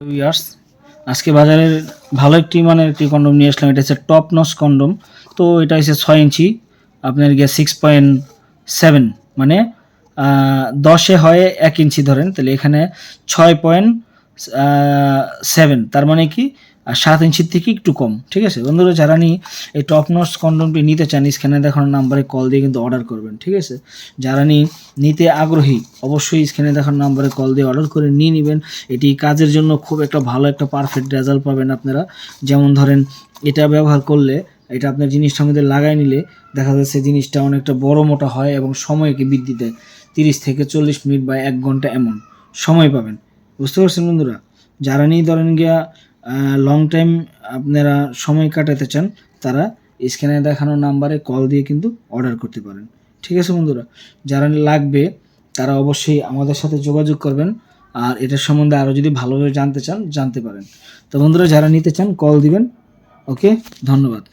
Years আজকে বাজারের ভালো একটি মানে একটি কন্ডম নিয়ে আসলাম। এটা হচ্ছে টপ নস কন্ডম। তো এটা হচ্ছে ছয় ইঞ্চি। আপনার গিয়ে সিক্স পয়েন্ট সেভেন মানে দশে হয় এক ইঞ্চি ধরেন। তাহলে এখানে ছয় পয়েন্ট সেভেন তার মানে কি? আর সাত ইঞ্চির থেকে একটু কম, ঠিক আছে? বন্ধুরা, যারা নিয়ে এই টপ নস কন্ডমটি নিতে চান স্ক্যানে দেখানো নাম্বারে কল দিয়ে কিন্তু অর্ডার করবেন, ঠিক আছে? যারা নিতে আগ্রহী, অবশ্যই স্ক্যানে দেখানো নাম্বারে কল দিয়ে অর্ডার করে নিয়ে নেবেন। এটি কাজের জন্য খুব একটা ভালো, একটা পারফেক্ট রেজাল্ট পাবেন আপনারা। যেমন ধরেন, এটা ব্যবহার করলে, এটা আপনার জিনিসটার মধ্যে লাগাই নিলে, দেখা যাচ্ছে জিনিসটা অনেকটা বড়, মোটা হয় এবং সময়কে বৃদ্ধি দেয়। তিরিশ থেকে চল্লিশ মিনিট বা এক ঘণ্টা এমন সময় পাবেন। বুঝতে পারছেন বন্ধুরা? যারা নিয়ে ধরেন গিয়া লং টাইম আপনারা সময় কাটাতে চান, তারা স্ক্যানে দেখানো নাম্বারে কল দিয়ে কিন্তু অর্ডার করতে পারেন। ঠিক আছে বন্ধুরা? যারা লাগবে, তারা অবশ্যই আমাদের সাথে যোগাযোগ করবেন। আর এটার সম্বন্ধে আরও যদি ভালোভাবে জানতে চান, জানতে পারেন। তো বন্ধুরা, যারা নিতে চান কল দিবেন। ওকে ধন্যবাদ।